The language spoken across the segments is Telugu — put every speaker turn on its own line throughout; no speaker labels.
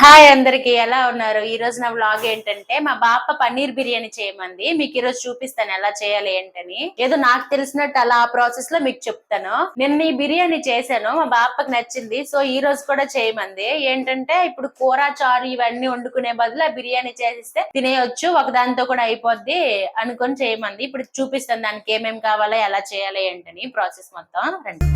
హాయ్ అందరికి ఎలా ఉన్నారు? ఈ రోజు నా వ్లాగ్ ఏంటంటే మా బాప పన్నీర్ బిర్యానీ చేయమంది. మీకు ఈ రోజు చూపిస్తాను ఎలా చేయాలి ఏంటని. ఏదో నాకు తెలిసినట్టు అలా ఆ ప్రాసెస్లో మీకు చెప్తాను. నేను ఈ బిర్యానీ చేశాను మా బాపకి నచ్చింది. సో ఈ రోజు కూడా చేయమంది. ఏంటంటే ఇప్పుడు కూర చారు ఇవన్నీ వండుకునే బదులు ఆ బిర్యానీ చేసిస్తే తినేయొచ్చు. ఒక దాంతో కూడా అయిపోద్ది అనుకొని చేయమంది. ఇప్పుడు చూపిస్తాను దానికి ఏమేమి కావాలో ఎలా చేయాలి ఏంటని. ప్రాసెస్ మొత్తం రండి.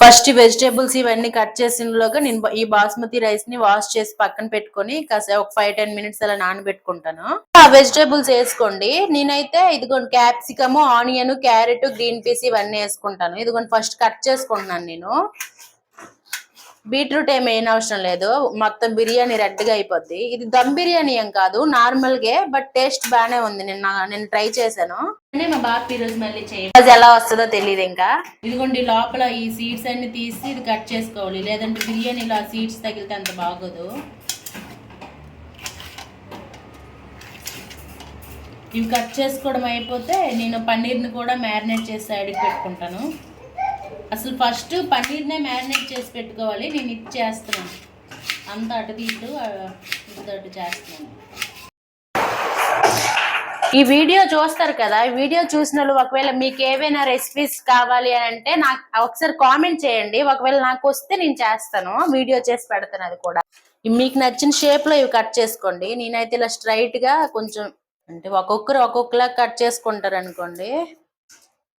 ఫస్ట్ వెజిటేబుల్స్ ఇవన్నీ కట్ చేసినలోగా నేను ఈ బాస్మతి రైస్ని వాష్ చేసి పక్కన పెట్టుకొని కాసేపు ఒక ఫైవ్ టెన్ మినిట్స్ అలా నానబెట్టుకుంటాను. ఆ వెజిటేబుల్స్ వేసుకోండి. నేనైతే ఇదిగోండి capsicum onion carrot green peas ఇవన్నీ వేసుకుంటాను. ఇదిగోండి ఫస్ట్ కట్ చేసుకుంటున్నాను నేను. బీట్రూట్ ఏం వేయని అవసరం లేదు. మొత్తం బిర్యానీ రెడ్గా అయిపోద్ది. ఇది దమ్ బిర్యానీ ఏం కాదు. నార్మల్ గే బట్ టేస్ట్ బానే ఉంది. నిన్న నేను ట్రై చేశాను. మా బాబు మళ్ళీ చేయాలి ఎలా వస్తుందో తెలియదు ఇంకా. ఇదిగోండి లోపల ఈ సీడ్స్ అన్ని తీసి ఇది కట్ చేసుకోవాలి. లేదంటే బిర్యానీలో ఆ సీడ్స్ తగిలితే అంత బాగోదు. ఇవి కట్ చేసుకోవడం అయిపోతే నేను పన్నీర్ని కూడా మ్యారినేట్ చేసి సైడ్కి పెట్టుకుంటాను. అసలు ఫస్ట్ పన్నీర్నే మ్యారినేట్ చేసి పెట్టుకోవాలి నేను ఇది చేస్తున్నాను. అంత అటు ఇటు ఇటు అటు చేస్తున్నాను. ఈ వీడియో చూస్తారు కదా ఈ వీడియో చూసిన వాళ్ళు ఒకవేళ మీకు ఏవైనా రెసిపీస్ కావాలి అని అంటే నాకు ఒకసారి కామెంట్ చేయండి. ఒకవేళ నాకు వస్తే నేను చేస్తాను. వీడియో చేసి పెడతాను అది కూడా. మీకు నచ్చిన షేప్లో ఇవి కట్ చేసుకోండి. నేనైతే ఇలా స్ట్రైట్గా కొంచెం అంటే ఒక్కొక్కరు ఒక్కొక్కలా కట్ చేసుకుంటారు అనుకోండి.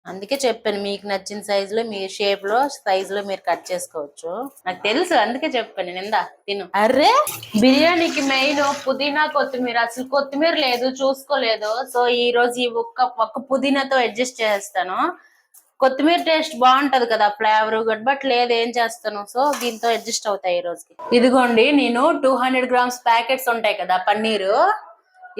అందుకే చెప్పాను మీకు నచ్చిన సైజ్లో మీ షేప్లో సైజ్లో మీరు కట్ చేసుకోవచ్చు. నాకు తెలుసు అందుకే చెప్పాను నిందా తిను. అర్రే బిర్యానీకి మెయిన్ పుదీనా కొత్తిమీర అసలు కొత్తిమీర లేదు చూసుకోలేదు. సో ఈ రోజు ఈ ఒక్క ఒక్క పుదీనాతో అడ్జస్ట్ చేస్తాను. కొత్తిమీర టేస్ట్ బాగుంటది కదా ఫ్లేవర్ గుడ్ బట్ లేదు ఏం చేస్తాను? సో దీంతో అడ్జస్ట్ అవుతాయి ఈ రోజుకి. ఇదిగోండి నేను టూ హండ్రెడ్ గ్రామ్స్ ప్యాకెట్స్ ఉంటాయి కదా పన్నీరు.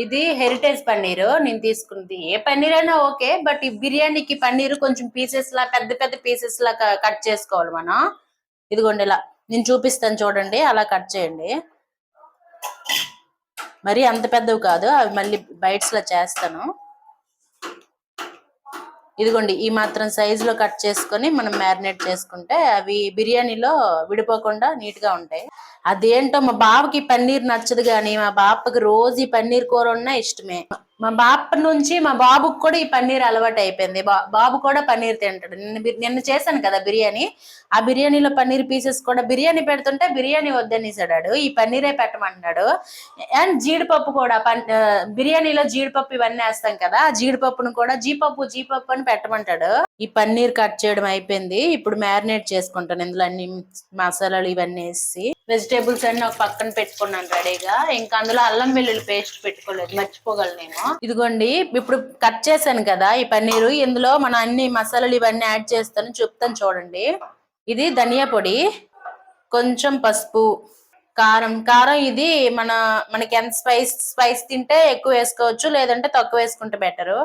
ఇది హెరిటేజ్ పన్నీరు. నేను తీసుకుంది. ఏ పన్నీర్ అయినా ఓకే బట్ ఈ బిర్యానీకి పన్నీరు కొంచెం పీసెస్ లా పెద్ద పెద్ద పీసెస్ లా కట్ చేసుకోవాలి మనం. ఇదిగోండి ఇలా. నేను చూపిస్తాను చూడండి అలా కట్ చేయండి. మరి అంత పెద్దవి కాదు అవి మళ్ళీ బైట్స్ లా చేస్తాను. ఇదిగోండి ఈ మాత్రం సైజ్లో కట్ చేసుకొని మనం మ్యారినేట్ చేసుకుంటే అవి బిర్యానీలో విడిపోకుండా నీట్గా ఉంటాయి. అదేంటో మా బావకి పన్నీర్ నచ్చదు కానీ మా బాపకి రోజు ఈ పన్నీర్ కూర ఉన్నా ఇష్టమే. మా బాప నుంచి మా బాబుకి కూడా ఈ పన్నీర్ అలవాటు అయిపోయింది. బా- బాబు కూడా పన్నీర్ తింటాడు. నిన్న నిన్న చేశాను కదా బిర్యానీ. ఆ బిర్యానీలో పన్నీర్ పీసెస్ కూడా బిర్యానీ పెడుతుంటే బిర్యానీ వద్దనేసాడు ఈ పన్నీరే పెట్టమంటున్నాడు. అండ్ జీడిపప్పు కూడా పన్- బిర్యానీలో జీడిపప్పు ఇవన్నీ వేస్తాం కదా ఆ జీడిపప్పును కూడా జీపప్పు జీపప్పు అని పెట్టమంటాడు. ఈ పన్నీర్ కట్ చేయడం అయిపోయింది. ఇప్పుడు మ్యారినేట్ చేసుకుంటాను. ఇందులో అన్ని మసాలాలు ఇవన్నీ వేసి వెజిటేబుల్స్ అన్ని ఒక పక్కన పెట్టుకున్నాను రెడీగా. ఇంకా అందులో అల్లం వెల్లుల్లి పేస్ట్ పెట్టుకోలేదు. మర్చిపోగలనేమో ఇదిగోండి ఇప్పుడు కట్ చేశాను కదా ఈ పన్నీరు. ఇందులో మన అన్ని మసాలాలు ఇవన్నీ యాడ్ చేస్తాను చెప్తాను చూడండి. ఇది ధనియా పొడి కొంచెం పసుపు కారం. కారం ఇది మన మనకి ఎంత స్పైస్ స్పైస్ తింటే ఎక్కువ వేసుకోవచ్చు లేదంటే తక్కువ వేసుకుంటే బెటరు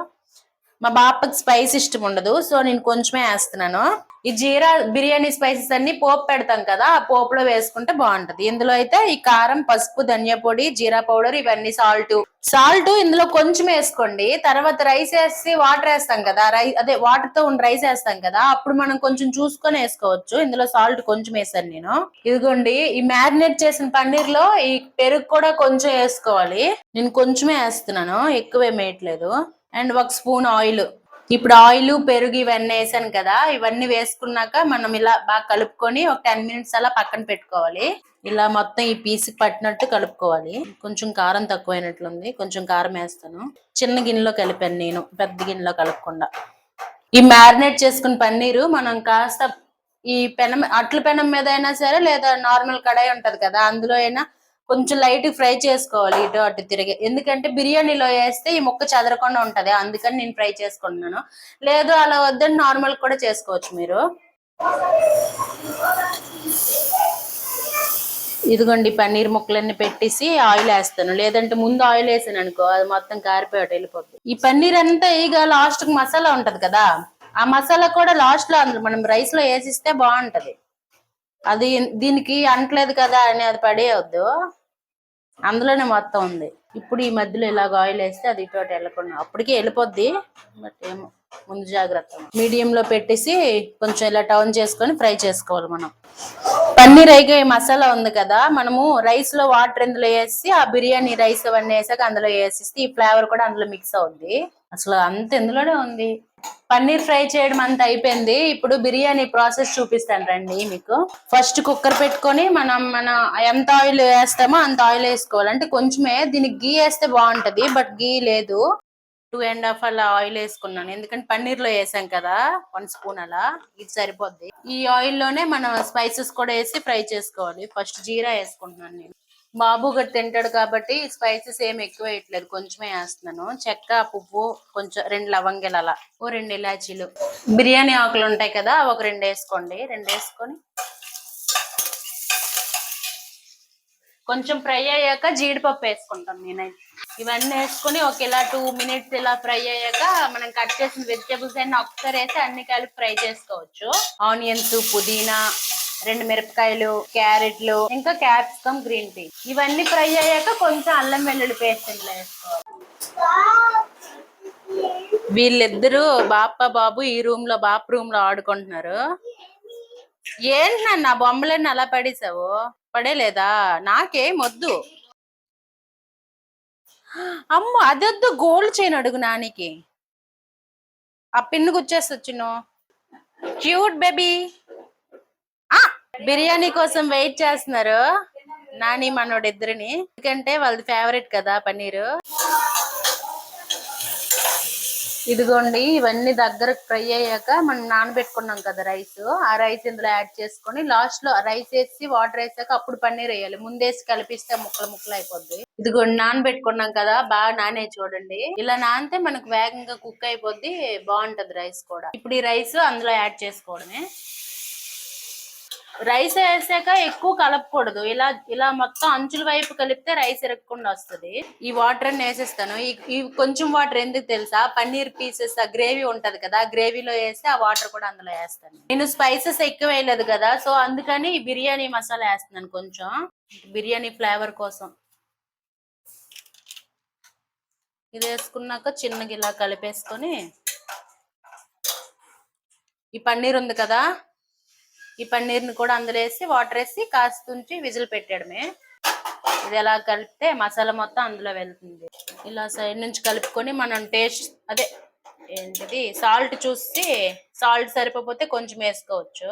మా బాపకి స్పైస్ ఇష్టం ఉండదు సో నేను కొంచెమే వేస్తున్నాను. ఈ జీరా బిర్యానీ స్పైసెస్ అన్ని పోపు పెడతాం కదా ఆ పోపులో వేసుకుంటే బాగుంటది. ఇందులో అయితే ఈ కారం పసుపు ధనియా పొడి జీరా పౌడర్ ఇవన్నీ సాల్ట్ సాల్ట్ ఇందులో కొంచెం వేసుకోండి. తర్వాత రైస్ వేసి వాటర్ వేస్తాం కదా రైస్ అదే వాటర్తో ఉన్న రైస్ వేస్తాం కదా అప్పుడు మనం కొంచెం చూసుకొని వేసుకోవచ్చు. ఇందులో సాల్ట్ కొంచెం వేసాను నేను. ఇదిగోండి ఈ మ్యారినేట్ చేసిన పన్నీర్లో ఈ పెరుగు కూడా కొంచెం వేసుకోవాలి. నేను కొంచెమే వేస్తున్నాను ఎక్కువ వేయట్లేదు. అండ్ ఒక స్పూన్ ఆయిల్. ఇప్పుడు ఆయిల్ పెరుగు ఇవన్నీ వేసాను కదా ఇవన్నీ వేసుకున్నాక మనం ఇలా బాగా కలుపుకొని ఒక టెన్ మినిట్స్ అలా పక్కన పెట్టుకోవాలి. ఇలా మొత్తం ఈ పీస్ పట్టినట్టు కలుపుకోవాలి. కొంచెం కారం తక్కువైనట్లుంది కొంచెం కారం వేస్తాను. చిన్న గిన్నెలో కలిపాను నేను పెద్ద గిన్నెలో కలపకుండా. ఈ మ్యారినేట్ చేసుకున్న పన్నీరు మనం కాస్త ఈ పెనం అట్ల పెనం మీద అయినా సరే లేదా నార్మల్ కడాయి ఉంటది కదా అందులో అయినా కొంచెం లైట్ ఫ్రై చేసుకోవాలి ఇటు అటు తిరిగి. ఎందుకంటే బిర్యానీలో వేస్తే ఈ ముక్క చెదరకుండా ఉంటది. అందుకని నేను ఫ్రై చేసుకుంటున్నాను. లేదు అలా వద్దని నార్మల్ కూడా చేసుకోవచ్చు మీరు. ఇదిగోండి పన్నీర్ ముక్కలన్నీ పెట్టేసి ఆయిల్ వేస్తాను. లేదంటే ముందు ఆయిల్ వేసాను అనుకో అది మొత్తం కారిపోయి వెళ్ళిపోతుంది ఈ పన్నీర్ అంతా ఇక లాస్ట్కి మసాలా ఉంటది కదా? ఆ మసాలా కూడా లాస్ట్లో అందులో మనం రైస్లో వేసిస్తే బాగుంటది. అది దీనికి అంటలేదు కదా అని అది పడేయొద్దు. అందులోనే మొత్తం ఉంది. ఇప్పుడు ఈ మధ్యలో ఇలాగ ఆయిల్ వేస్తే అది ఇటు వెళ్ళకుండా అప్పటికే వెళ్ళిపోద్ది. బట్ ఏమో. ముందు జాగ్రత్త. మీడియం లో పెట్టేసి కొంచెం ఇలా టర్న్ చేసుకొని ఫ్రై చేసుకోవాలి మనం. పన్నీర్ అయితే మసాలా ఉంది కదా మనము రైస్లో వాటర్ ఇందులో వేసి ఆ బిర్యానీ రైస్ అవన్నీ వేసాక అందులో వేసేస్తే ఈ ఫ్లేవర్ కూడా అందులో మిక్స్ అవుద్ది. అసలు అంత ఇందులోనే ఉంది? పన్నీర్ ఫ్రై చేయడం అంత అయిపోయింది. ఇప్పుడు బిర్యానీ ప్రాసెస్ చూపిస్తాను రండి మీకు. ఫస్ట్ కుక్కర్ పెట్టుకొని మనం మన ఎంత ఆయిల్ వేస్తామో అంత ఆయిల్ వేసుకోవాలి. అంటే కొంచెమే దీనికి గీ వేస్తే బాగుంటది బట్ గీ లేదు. టూ అండ్ హాఫ్ అలా ఆయిల్ వేసుకున్నాను. ఎందుకంటే పన్నీర్లో వేసాం కదా వన్ స్పూన్ అలా ఇది సరిపోద్ది. ఈ ఆయిల్లోనే మనం స్పైసెస్ కూడా వేసి ఫ్రై చేసుకోవాలి. ఫస్ట్ జీరా వేసుకుంటున్నాను నేను. బాబు గట్టి తింటాడు కాబట్టి స్పైసెస్ ఏం ఎక్కువ వేయట్లేదు కొంచెమే వేస్తున్నాను. చెక్క పువ్వు కొంచెం రెండు లవంగలు అలా. ఓ రెండు ఇలాచీలు. బిర్యానీ ఆకులు ఉంటాయి కదా ఒక రెండు వేసుకోండి. రెండు వేసుకొని కొంచెం ఫ్రై అయ్యాక జీడిపప్పు వేసుకుంటాం నేనైతే. ఇవన్నీ వేసుకొని ఒక ఇలా టూ మినిట్స్ ఇలా ఫ్రై అయ్యాక మనం కట్ చేసిన వెజిటేబుల్స్ అన్ని ఒకసారి వేసి అన్ని కలిపి ఫ్రై చేసుకోవచ్చు. ఆనియన్స్ పుదీనా రెండు మిరపకాయలు క్యారెట్లు ఇంకా క్యాప్సికమ్ గ్రీన్ టీ. ఇవన్నీ ఫ్రై అయ్యాక కొంచెం అల్లం వెల్లుల్లి పేస్ట్ ఇందులో వేసుకోవాలి. వీళ్ళిద్దరూ బాప్ప బాబు ఈ రూమ్లో బాప్ రూమ్లో ఆడుకుంటున్నారు. ఏంటి నా బొమ్మలన్నీ అలా పడేసావు? పడేలేదా? నాకేం వద్దు. అమ్మ అదొద్దు. గోల్డ్ చైన్ అడుగు నానికి. ఆ పిన్ను గుచ్చేస్తొచ్చును క్యూట్ బేబీ. ఆ బిర్యానీ కోసం వెయిట్ చేస్తున్నారు నాని మనోడిద్దరిని. ఎందుకంటే వాళ్ళది ఫేవరెట్ కదా పన్నీరు. ఇదిగోండి ఇవన్నీ దగ్గర ఫ్రై అయ్యాక మనం నానబెట్టుకున్నాం కదా రైస్. ఆ రైస్ ఇందులో యాడ్ చేసుకొని లాస్ట్లో రైస్ వేసి వాటర్ వేసాక అప్పుడు పన్నీర్ వేయాలి. ముందేసి కలిపిస్తే ముక్కలు ముక్కలు అయిపోద్ది. ఇదిగోండి నానబెట్టుకున్నాం కదా బాగా నానే చూడండి. ఇలా నానితే మనకు వేగంగా కుక్ అయిపోద్ది బాగుంటది రైస్ కూడా. ఇప్పుడు ఈ రైస్ అందులో యాడ్ చేసుకోవడమే. రైస్ వేసాక ఎక్కువ కలపకూడదు. ఇలా ఇలా మొత్తం అంచుల వైపు కలిపితే రైస్ ఇరగకుండా వస్తది. ఈ వాటర్ అన్ని వేసేస్తాను. ఈ కొంచెం వాటర్ ఎందుకు తెలుసా? పన్నీర్ పీసెస్ ఆ గ్రేవీ ఉంటది కదా గ్రేవీలో వేస్తే ఆ వాటర్ కూడా అందులో వేస్తాను. నేను స్పైసెస్ ఎక్కువ వేయలేదు కదా సో అందుకని బిర్యానీ మసాలా వేస్తున్నాను కొంచెం. బిర్యానీ ఫ్లేవర్ కోసం. ఇది వేసుకున్నాక చిన్నగా ఇలా కలిపేసుకొని ఈ పన్నీర్ ఉంది కదా ఈ పన్నీర్ని కూడా అందులో వేసి వాటర్ వేసి కాస్తుంచి విజిల్ పెట్టడమే. ఇది ఎలా కలిపితే మసాలా మొత్తం అందులో వెళ్తుంది. ఇలా సైడ్ నుంచి కలుపుకొని మనం టేస్ట్ అదే ఏంటిది సాల్ట్ చూసి సాల్ట్ సరిపోతే కొంచెం వేసుకోవచ్చు.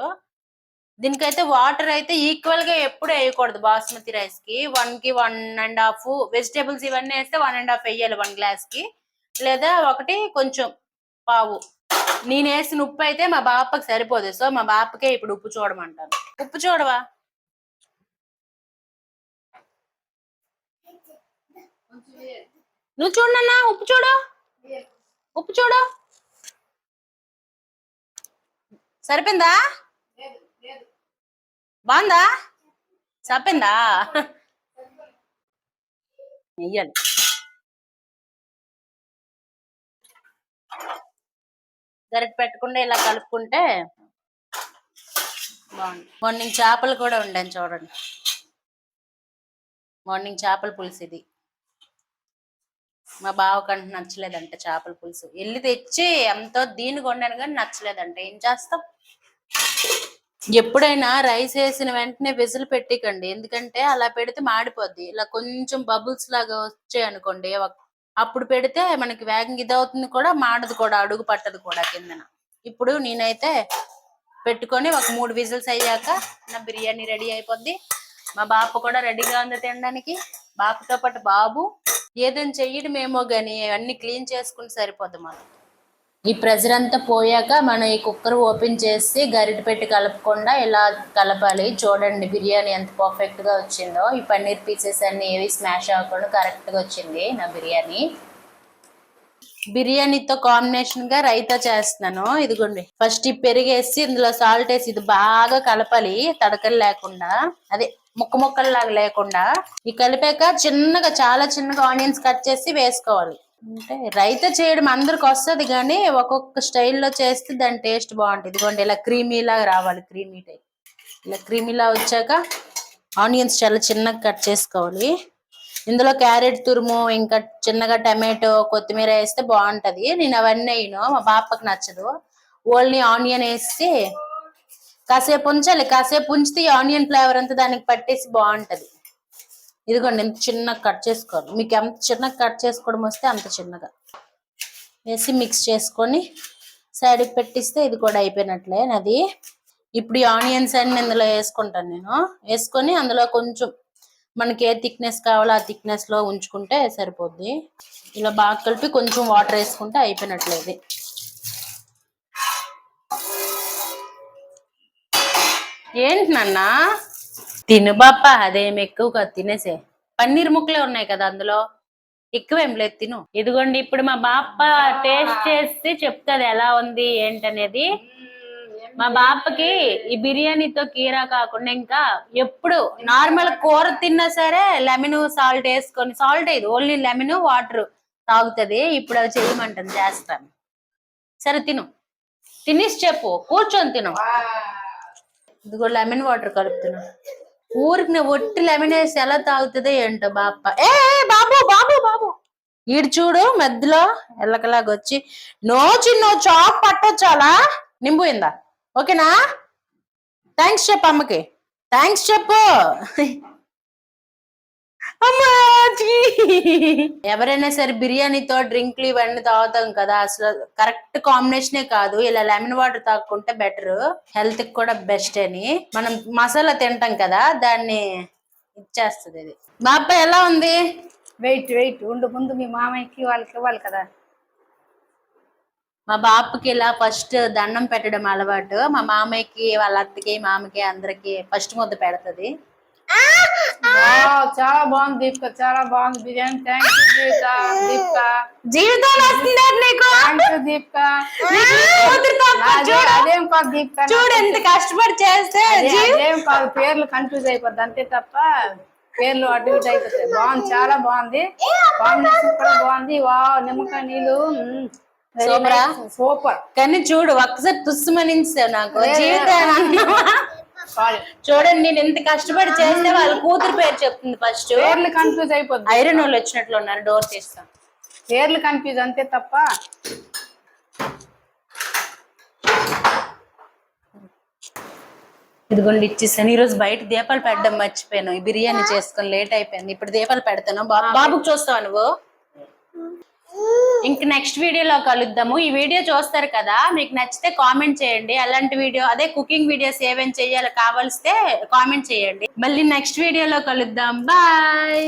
దీనికైతే వాటర్ అయితే ఈక్వల్గా ఎప్పుడు వేయకూడదు బాస్మతి రైస్కి. వన్కి వన్ అండ్ హాఫ్ వెజిటేబుల్స్ ఇవన్నీ వేస్తే వన్ అండ్ హాఫ్ వేయాలి వన్ గ్లాస్కి. లేదా ఒకటి కొంచెం పావు. నేను వేసిన ఉప్పు అయితే మా బాపకి సరిపోదు. సో మా బాపకే ఇప్పుడు ఉప్పు చూడమంటాను. ఉప్పు చూడవా? నువ్వు చూడన్నా ఉప్పు చూడు. ఉప్పు చూడు. సరిపోయిందా? బాగుందా? సరిపోయిందా? వెయ్యాలి గరిట పెట్టకుండా ఇలా కలుపుకుంటే బాగుంది. మార్నింగ్ చేపలు కూడా ఉండాను చూడండి. మార్నింగ్ చేపల పులుసు ఇది. మా బావకంటే నచ్చలేదంట చేపల పులుసు. వెళ్ళి తెచ్చి ఎంతో దీన్ని కొన్నాను కానీ నచ్చలేదంట. ఏం చేస్తాం? ఎప్పుడైనా రైస్ వేసిన వెంటనే విజిల్ పెట్టికండి. ఎందుకంటే అలా పెడితే మాడిపోద్ది. ఇలా కొంచెం బబుల్స్ లాగా వచ్చాయి అనుకోండి ఒక- అప్పుడు పెడితే మనకి వేగంగా ఇదవుతుంది కూడా మాడదు కూడా అడుగు పట్టదు కూడా కిందన. ఇప్పుడు నేనైతే పెట్టుకొని ఒక మూడు విజిల్స్ అయ్యాక నా బిర్యానీ రెడీ అయిపోద్ది. మా బాప కూడా రెడీగా ఉంది తినడానికి. బాపతో పాటు బాబు ఏదైనా చెయ్యడమేమో కానీ అన్ని క్లీన్ చేసుకుని సరిపోద్ది మనం ఈ ప్రెజర్ అంతా పోయాక మనం ఈ కుక్కర్ ఓపెన్ చేసి గరిట పెట్టి కలపకుండా ఇలా కలపాలి? చూడండి బిర్యానీ ఎంత పర్ఫెక్ట్గా వచ్చిందో. ఈ పన్నీర్ పీసెస్ అన్ని ఏవి స్మాష్ అవ్వకుండా కరెక్ట్గా వచ్చింది నా బిర్యానీ. బిర్యానీతో కాంబినేషన్గా రైతా చేస్తున్నాను. ఇదిగోండి ఫస్ట్ ఈ పెరిగేసి ఇందులో సాల్ట్ వేసి ఇది బాగా కలపాలి తడకలు లేకుండా. అదే ముక్క ముక్కల్లాగా లేకుండా. ఈ కలిపాక చిన్నగా చాలా చిన్నగా ఆనియన్స్ కట్ చేసి వేసుకోవాలి. అంటే రైతా చేయడం అందరికి వస్తుంది కానీ ఒక్కొక్క స్టైల్లో చేస్తే దాని టేస్ట్ బాగుంటుంది. ఇదిగోండి ఇలా క్రీమీ లాగా రావాలి క్రీమీ టైప్. ఇలా క్రీమీలా వచ్చాక ఆనియన్స్ చాలా చిన్నగా కట్ చేసుకోవాలి. ఇందులో క్యారెట్ తురుము ఇంకా చిన్నగా టమాటో కొత్తిమీర వేస్తే బాగుంటది. నేను అవన్నీ వేయను మా పాపకి నచ్చదు. ఓన్లీ ఆనియన్ వేసి కాసేపు ఉంచాలి. కాసేపు ఉంచితే ఆనియన్ ఫ్లేవర్ అంతా దానికి పట్టేసి బాగుంటుంది. ఇదిగోండి ఎంత చిన్నగా కట్ చేసుకోవాలి. మీకు ఎంత చిన్నగా కట్ చేసుకోవడం వస్తే అంత చిన్నగా. వేసి మిక్స్ చేసుకొని సైడ్కి పెట్టిస్తే ఇది కూడా అయిపోయినట్లే అది ఇప్పుడు ఈ ఆనియన్స్ అన్ని ఇందులో వేసుకుంటాను నేను. వేసుకొని అందులో కొంచెం మనకి ఏ థిక్నెస్ కావాలో ఆ థిక్నెస్లో ఉంచుకుంటే సరిపోద్ది. ఇలా బాగా కలిపి కొంచెం వాటర్ వేసుకుంటే అయిపోయినట్లేదు ఏంటి నాన్నా? తిను బాప్ప అదేం ఎక్కువ తినేసే. పన్నీర్ ముక్కలే ఉన్నాయి కదా అందులో? ఎక్కువ ఏం లేదు తిను. ఇదిగోండి ఇప్పుడు మా బాప్ప టేస్ట్ చేసి చెప్తాది ఎలా ఉంది ఏంటనేది. మా బాపకి ఈ బిర్యానీతో కీరా కాకుండా ఇంకా ఎప్పుడు నార్మల్ కూర తిన్నా సరే లెమన్ సాల్ట్ వేసుకొని సాల్ట్ ఇది ఓన్లీ లెమన్ వాటర్ తాగుతుంది. ఇప్పుడు అవి చేయమంటుంది చేస్తాను. సరే తిను. తినేసి చెప్పు కూర్చొని తిను. ఇదిగో లెమన్ వాటర్ కలుపుతున్నా. ఊరికి ఒట్టి లెమన్ వేసి ఎలా తాగుతుందో ఏంటో బాప్ప ఏ బాబు బాబు బాబు. ఈడు చూడు మధ్యలో ఎల్లకలాగా వచ్చి నో చిన్న చాప్ పట్టొచ్చాలా? నింబుయిందా? ఓకేనా? థ్యాంక్స్ చెప్పు అమ్మకి. థ్యాంక్స్ చెప్పు. ఎవరైనా సరే బిర్యానీతో డ్రింక్లు ఇవన్నీ తాగుతాం కదా అసలు కరెక్ట్ కాంబినేషనే కాదు. ఇలా లెమన్ వాటర్ తాగుకుంటే బెటర్. హెల్త్కి కూడా బెస్ట్ అని. మనం మసాలా తింటాం కదా దాన్ని ఇచ్చేస్తుంది ఇది మా అబ్బాయి ఎలా ఉంది?
Wait wait. ఉండు ముందు మీ మామయ్యకి వాళ్ళకి ఇవ్వాలి కదా.
మా బాపుకి ఇలా ఫస్ట్ దండం పెట్టడం అలవాటు. మా మామయ్యకి వాళ్ళ అత్తకి మామకి అందరికి ఫస్ట్ ముద్ద పెడతది.
చాలా బాగుంది దీపిక చాలా బాగుంది biryani. Thank you Deepika Deepika.
జీవితంలో వస్తుందా నీకు?
Thank you Deepika. అదే- కాదు దీపిక
చూడు ఎంత కష్టపడి చేస్తే
అదే- కాదు పేర్లు కన్ఫ్యూజ్ అయిపోద్ది అంతే తప్ప పేర్లు అటు ఇటు అయిపోతాయి. బాగుంది చాలా బాగుంది. కాంబినేషన్ కూడా బాగుంది. వా నిమ్మకాయ నీళ్ళు
సూపరా? కానీ చూడు ఒక్కసారి తుస్సుమనించావు నాకు.
సారీ
చూడండి నేను ఎంత కష్టపడి చేస్తే వాళ్ళ కూతురు పేరు చెప్తుంది ఫస్ట్
పేర్లు కన్ఫ్యూజ్ అయిపోద్ది.
ఐరన్ వాళ్ళు వచ్చినట్లు ఉన్నారు డోర్ తీస్తాం
పేర్లు కన్ఫ్యూజ్ అంతే తప్ప.
ఇదిగోండి ఇచ్చేసాను. ఈ రోజు బయట దీపాలు పెట్టడం మర్చిపోయాను. ఈ బిర్యానీ చేసుకొని లేట్ అయిపోయింది. ఇప్పుడు దీపాలు పెడతాను. బా- బాబుకి చూస్తావా నువ్వు? ఇంక నెక్స్ట్ వీడియోలో కలుద్దాము. ఈ వీడియో చూస్తారు కదా మీకు నచ్చితే కామెంట్ చేయండి. అలాంటి వీడియో అదే కుకింగ్ వీడియోస్ ఏమేమి చేయాలో కావాల్స్తే కామెంట్ చేయండి. మళ్ళీ నెక్స్ట్ వీడియోలో కలుద్దాం. బాయ్